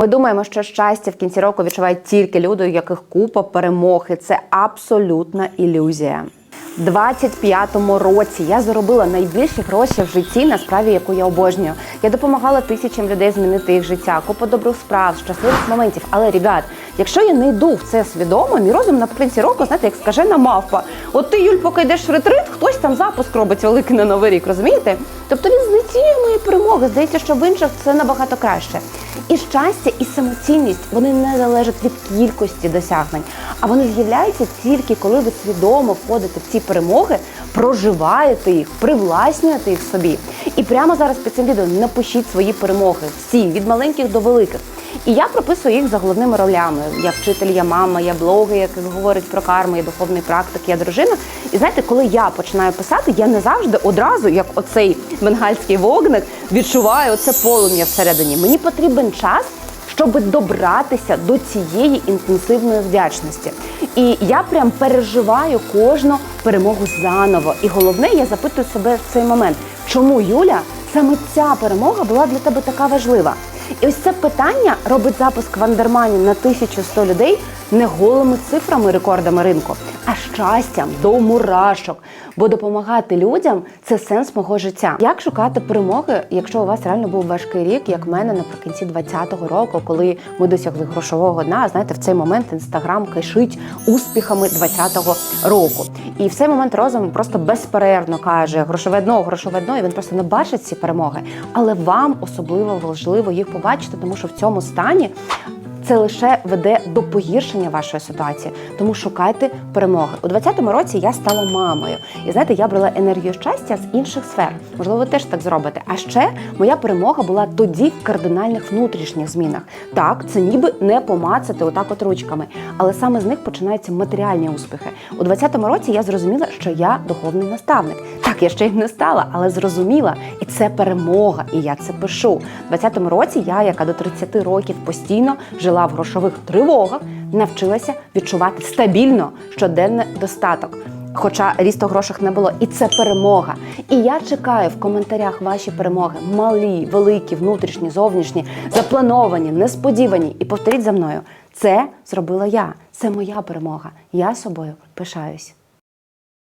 Ми думаємо, що щастя в кінці року відчувають тільки люди, у яких купа перемог, і це абсолютна ілюзія. У 25-му році я заробила найбільші гроші в житті на справі, яку я обожнюю. Я допомагала тисячам людей змінити їх життя, купу добрих справ, щасливих моментів. Але, ребят, якщо я не йду в це свідомо, мій розум наприкінці року, знаєте, як скажена мавпа. От ти, Юль, поки йдеш в ретрит, хтось там запуск робить великий на новий рік, розумієте? Тобто він знецінює мої перемоги. Здається, що в інших це набагато краще. І щастя, і самоцінність вони не залежать від кількості досягнень, а вони з'являються тільки коли ви свідомо входите в ці перемоги, проживаєте їх, привласнюєте їх собі. І прямо зараз під цим відео напишіть свої перемоги, всі від маленьких до великих. І я прописую їх за головними ролями. Я вчитель, я мама, я блогер, який говорить про карму, я духовний практик, я дружина. І знаєте, коли я починаю писати, я не завжди одразу, як оцей бенгальський вогник, відчуваю оце полум'я всередині. Мені потрібен час. Щоб добратися до цієї інтенсивної вдячності, і я прям переживаю кожну перемогу заново. І головне, я запитую себе в цей момент, чому Юля саме ця перемога була для тебе така важлива? І ось це питання робить запуск Вандермані на 1100 людей не голими цифрами, рекордами ринку, а щастям до мурашок. Бо допомагати людям це сенс мого життя. Як шукати перемоги, якщо у вас реально був важкий рік, як в мене наприкінці 2020 року, коли ми досягли грошового дна, знаєте, в цей момент інстаграм кишить успіхами 2020 року. І в цей момент розум просто безперервно каже грошове дно, грошове дно, і він просто не бачить ці перемоги. Але вам особливо важливо їх побачити, тому що в цьому стані. Це лише веде до погіршення вашої ситуації, тому шукайте перемоги. У 2020 році я стала мамою, і знаєте, я брала енергію щастя з інших сфер. Можливо, ви теж так зробите. А ще моя перемога була тоді в кардинальних внутрішніх змінах. Так, це ніби не помацати отак от ручками, але саме з них починаються матеріальні успіхи. У 2020 році я зрозуміла, що я духовний наставник. Так, я ще й не стала, але зрозуміла, і це перемога, і я це пишу. У 2020 році я, яка до 30 років постійно жила в грошових тривогах, навчилася відчувати стабільно щоденний достаток. Хоча рісту грошей не було, і це перемога. І я чекаю в коментарях ваші перемоги: малі, великі, внутрішні, зовнішні, заплановані, несподівані. І повторіть за мною: це зробила я. Це моя перемога. Я собою пишаюсь.